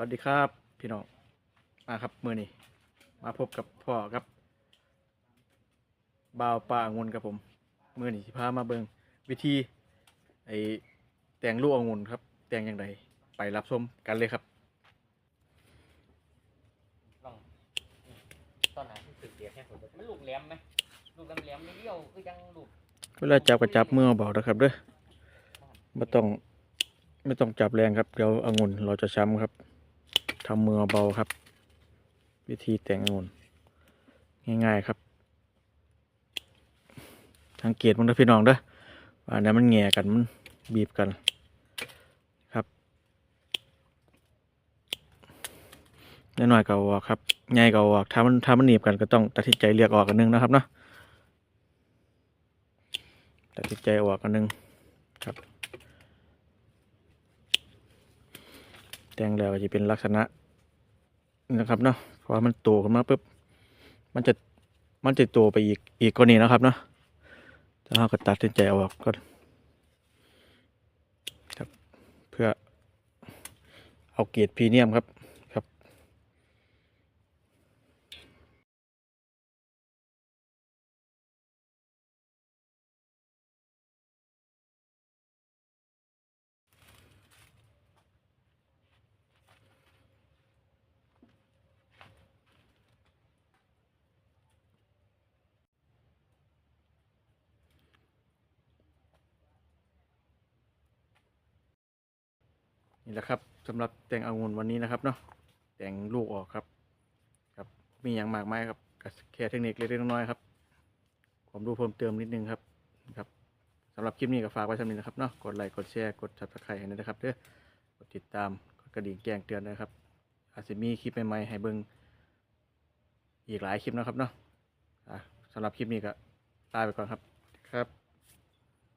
วัสดีครับพี่น้องมาครับมือนี้มาพบกับพ่อครับบ่าวป่าองุ่นครับผมมือนี้ที่พามาเบิงวิธีไอแต่งลูกองุ่นครับ แต่งอย่างไรไปรับชมกันเลยครับลองตอนไหนที่สึกเดียดแค่คนเดียวมันลูกแหลมไหมลูกแหลมๆไม่เดียวคือยังลูกเวลาจับก็จับมือเบาๆนะครับเด้อไม่ต้องไม่ต้องจับแรงครับ เดี๋ยวองุ่นเราจะช้ำครับ ทำมือเบาครับ วิธีแต่งองุ่นง่าย ๆ ครับ สังเกตมันนะพี่น้องเด้อว่าอันนี้มันแง่กันมันบีบกันครับน้อยๆก็อออกครับใหญ่ก็อออกถ้ามันถ้ามันหนีบกันก็ต้องตัดสินใจเลือกออกกันนึงนะครับเนาะตัดสินใจออกกันนึงครับ แต่งแล้วก็จะเป็นลักษณะนะครับเนาะพอมันโตขึ้นมาปุ๊บมันจะมันจะโตไปอีกอีกกว่านี้นะครับเนาะถ้าเราก็ตัดสินใจอออกก็ครับเพื่อเอาเกรดพรีเมียมครับครับ นี่แหละครับสำหรับแต่งองุ่นวันนี้นะครับเนาะแต่งลูกออกครับ ครับมีอย่างมากมายครับก็แค่เทคนิคเล็กๆน้อยๆครับผมรู้เพิ่มเติมนิดนึงครับครับสำหรับคลิปนี้ก็ฝากไว้เท่านี้นะครับเนาะกดไลค์กดแชร์กด subscribe ให้นะครับเด้อกดติดตามกดกระดิ่งแจ้งเตือนนะครับ อาจจะมีคลิปใหม่ๆให้เบิ่งอีกหลายคลิปนะครับเนาะอะสำหรับคลิปนี้ก็ลาไปก่อนครับครับ